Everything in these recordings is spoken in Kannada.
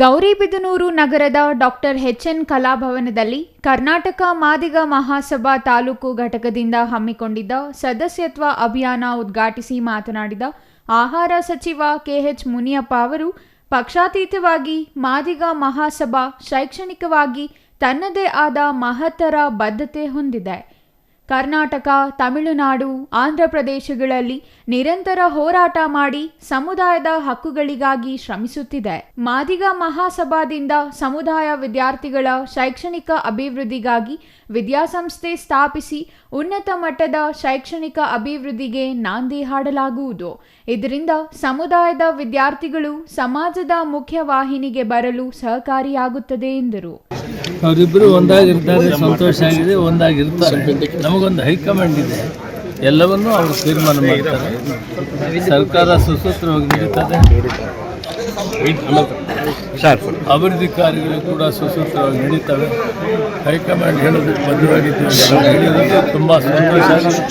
ಗೌರಿಬಿದನೂರು ನಗರದ ಡಾಕ್ಟರ್ ಎಚ್ ಎನ್ ಕಲಾಭವನದಲ್ಲಿ ಕರ್ನಾಟಕ ಮಾದಿಗ ಮಹಾಸಭಾ ತಾಲೂಕು ಘಟಕದಿಂದ ಹಮ್ಮಿಕೊಂಡಿದ್ದ ಸದಸ್ಯತ್ವ ಅಭಿಯಾನ ಉದ್ಘಾಟಿಸಿ ಮಾತನಾಡಿದ ಆಹಾರ ಸಚಿವ ಕೆಎಚ್ ಮುನಿಯಪ್ಪ ಅವರು, ಪಕ್ಷಾತೀತವಾಗಿ ಮಾದಿಗ ಮಹಾಸಭಾ ಶೈಕ್ಷಣಿಕವಾಗಿ ತನ್ನದೇ ಆದ ಮಹತ್ತರ ಬದ್ಧತೆ ಹೊಂದಿದೆ. ಕರ್ನಾಟಕ, ತಮಿಳುನಾಡು ಆಂಧ್ರಪ್ರದೇಶಗಳಲ್ಲಿ ನಿರಂತರ ಹೋರಾಟ ಮಾಡಿ ಸಮುದಾಯದ ಹಕ್ಕುಗಳಿಗಾಗಿ ಶ್ರಮಿಸುತ್ತಿದೆ. ಮಾದಿಗ ಮಹಾಸಭಾದಿಂದ ಸಮುದಾಯ ವಿದ್ಯಾರ್ಥಿಗಳ ಶೈಕ್ಷಣಿಕ ಅಭಿವೃದ್ಧಿಗಾಗಿ ವಿದ್ಯಾಸಂಸ್ಥೆ ಸ್ಥಾಪಿಸಿ ಉನ್ನತ ಮಟ್ಟದ ಶೈಕ್ಷಣಿಕ ಅಭಿವೃದ್ಧಿಗೆ ನಾಂದಿ ಹಾಡಲಾಗುವುದು. ಇದರಿಂದ ಸಮುದಾಯದ ವಿದ್ಯಾರ್ಥಿಗಳು ಸಮಾಜದ ಮುಖ್ಯವಾಹಿನಿಗೆ ಬರಲು ಸಹಕಾರಿಯಾಗುತ್ತದೆ ಎಂದರು. ಅವರಿಬ್ಬರು ಒಂದಾಗಿರ್ತಾರೆ ಸಂತೋಷ ಆಗಿದೆ ಒಂದಾಗಿರ್ತಾರೆ. ನಮಗೊಂದು ಹೈಕಮಾಂಡ್ ಇದೆ. ಎಲ್ಲವನ್ನೂ ಅವರು ತೀರ್ಮಾನ ಮಾಡ್ತಾರೆ. ಸರ್ಕಾರ ಸುಸೂತ್ರವಾಗಿ ನಡೀತದೆ. ಅಭಿವೃದ್ಧಿ ಕಾರ್ಯಗಳು ಕೂಡ ಸುಸೂತ್ರವಾಗಿ ನಡೀತವೆ. ಹೈಕಮಾಂಡ್ ಹೇಳೋದಕ್ಕೆ ಬದ್ಧವಾಗಿದ್ದೇವೆ ತುಂಬ ಸಂತೋಷ ಆಗಿದೆ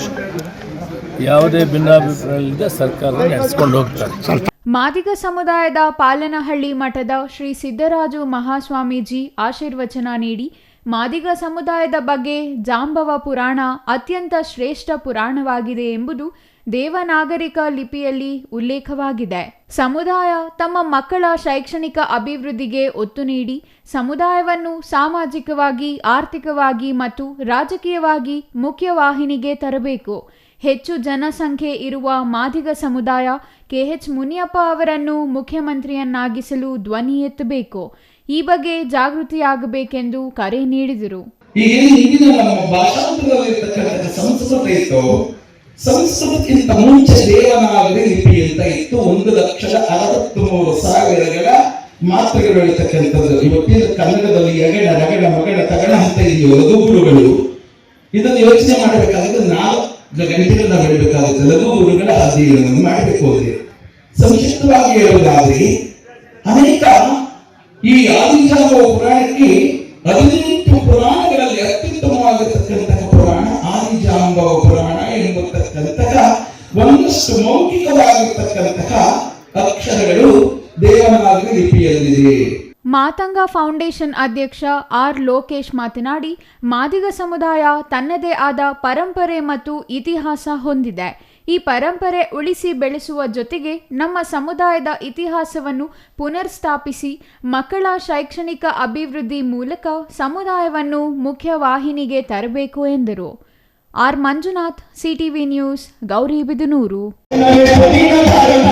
ಯಾವುದೇ ಭಿನ್ನಾಭಿಪ್ರಾಯ ಇಲ್ಲದೆ ಸರ್ಕಾರ ನಡೆಸ್ಕೊಂಡು ಹೋಗ್ತಾರೆ. ಮಾದಿಗ ಸಮುದಾಯದ ಪಾಲನಹಳ್ಳಿ ಮಠದ ಶ್ರೀ ಸಿದ್ದರಾಜು ಮಹಾಸ್ವಾಮೀಜಿ ಆಶೀರ್ವಚನ ನೀಡಿ ಮಾದಿಗ ಸಮುದಾಯದ ಬಗ್ಗೆ ಜಾಂಬವ ಪುರಾಣ ಅತ್ಯಂತ ಶ್ರೇಷ್ಠ ಪುರಾಣವಾಗಿದೆ ಎಂಬುದು ದೇವನಾಗರಿಕ ಲಿಪಿಯಲ್ಲಿ ಉಲ್ಲೇಖವಾಗಿದೆ. ಸಮುದಾಯ ತಮ್ಮ ಮಕ್ಕಳ ಶೈಕ್ಷಣಿಕ ಅಭಿವೃದ್ಧಿಗೆ ಒತ್ತು ನೀಡಿ ಸಮುದಾಯವನ್ನು ಸಾಮಾಜಿಕವಾಗಿ, ಆರ್ಥಿಕವಾಗಿ ಮತ್ತು ರಾಜಕೀಯವಾಗಿ ಮುಖ್ಯವಾಹಿನಿಗೆ ತರಬೇಕು. ಹೆಚ್ಚು ಜನಸಂಖ್ಯೆ ಇರುವ ಮಾದಿಗ ಸಮುದಾಯ ಕೆಎಚ್ ಮುನಿಯಪ್ಪ ಅವರನ್ನು ಮುಖ್ಯಮಂತ್ರಿಯನ್ನಾಗಿಸಲು ಧ್ವನಿ ಎತ್ತಬೇಕು. ಈ ಬಗ್ಗೆ ಜಾಗೃತಿಯಾಗಬೇಕೆಂದು ಕರೆ ನೀಡಿದರು. ಸಂಸ್ಕೃತಕ್ಕಿಂತ ಮುಂಚೆ ದೇವನಾಗರಿ ಲಿಪಿ ಅಂತ ಇತ್ತು. ಒಂದು ಲಕ್ಷದ ಅರವತ್ತು ಮೂರು ಸಾವಿರಗಳ ಮಾತ್ರೆಗಳು ಇರ್ತಕ್ಕಂಥದ್ದು. ಇವತ್ತಿನ ಕನ್ನಡದಲ್ಲಿ ಎಗಡ ರಗಡ ಮಗಡ ತಗಡ ಅಂತ ಇದೆಯೋ ಲಘುಗುರುಗಳು ಇದನ್ನು ಯೋಚನೆ ಮಾಡಬೇಕಾದ್ರೆ ನಾಲ್ಕು ಗಂಟೆಗಳು ನಾವು ಹೇಳಬೇಕಾಗುತ್ತೆ ಲಘುಗುರುಗಳ ಅಧ್ಯಯನವನ್ನು ಮಾಡಬೇಕು ಹೋದ್ರೆ ಸಂಕ್ಷಿಪ್ತವಾಗಿ ಹೇಳುವುದಾದ್ರೆ ಅನೇಕ ಈ ಆದಿಜಾಂಬ ಪುರಾಣಕ್ಕೆ ಹದಿನೆಂಟು ಪುರಾಣಗಳಲ್ಲಿ ಅತ್ಯುತ್ತಮವಾಗಿರ್ತಕ್ಕಂತಹ ಪುರಾಣ, ಆದಿಜಾಂಬವ ಪುರಾಣ ಎಂಬತಕ್ಕಂತಹ ಒಂದಷ್ಟು ಮೌಖಿಕವಾಗಿರ್ತಕ್ಕಂತಹ ಅಕ್ಷರಗಳು ದೇವನಾಗರಿ ಲಿಪಿಯಲ್ಲಿದೆ. ಮಾತಂಗ ಫೌಂಡೇಶನ್ ಅಧ್ಯಕ್ಷ ಆರ್ ಲೋಕೇಶ್ ಮಾತನಾಡಿ, ಮಾದಿಗ ಸಮುದಾಯ ತನ್ನದೇ ಆದ ಪರಂಪರೆ ಮತ್ತು ಇತಿಹಾಸ ಹೊಂದಿದೆ. ಈ ಪರಂಪರೆ ಉಳಿಸಿ ಬೆಳೆಸುವ ಜೊತೆಗೆ ನಮ್ಮ ಸಮುದಾಯದ ಇತಿಹಾಸವನ್ನು ಪುನರ್ಸ್ಥಾಪಿಸಿ, ಮಕ್ಕಳ ಶೈಕ್ಷಣಿಕ ಅಭಿವೃದ್ಧಿ ಮೂಲಕ ಸಮುದಾಯವನ್ನು ಮುಖ್ಯವಾಹಿನಿಗೆ ತರಬೇಕು ಎಂದರು. R Manjunath, CTV news Gauribidanur ಿ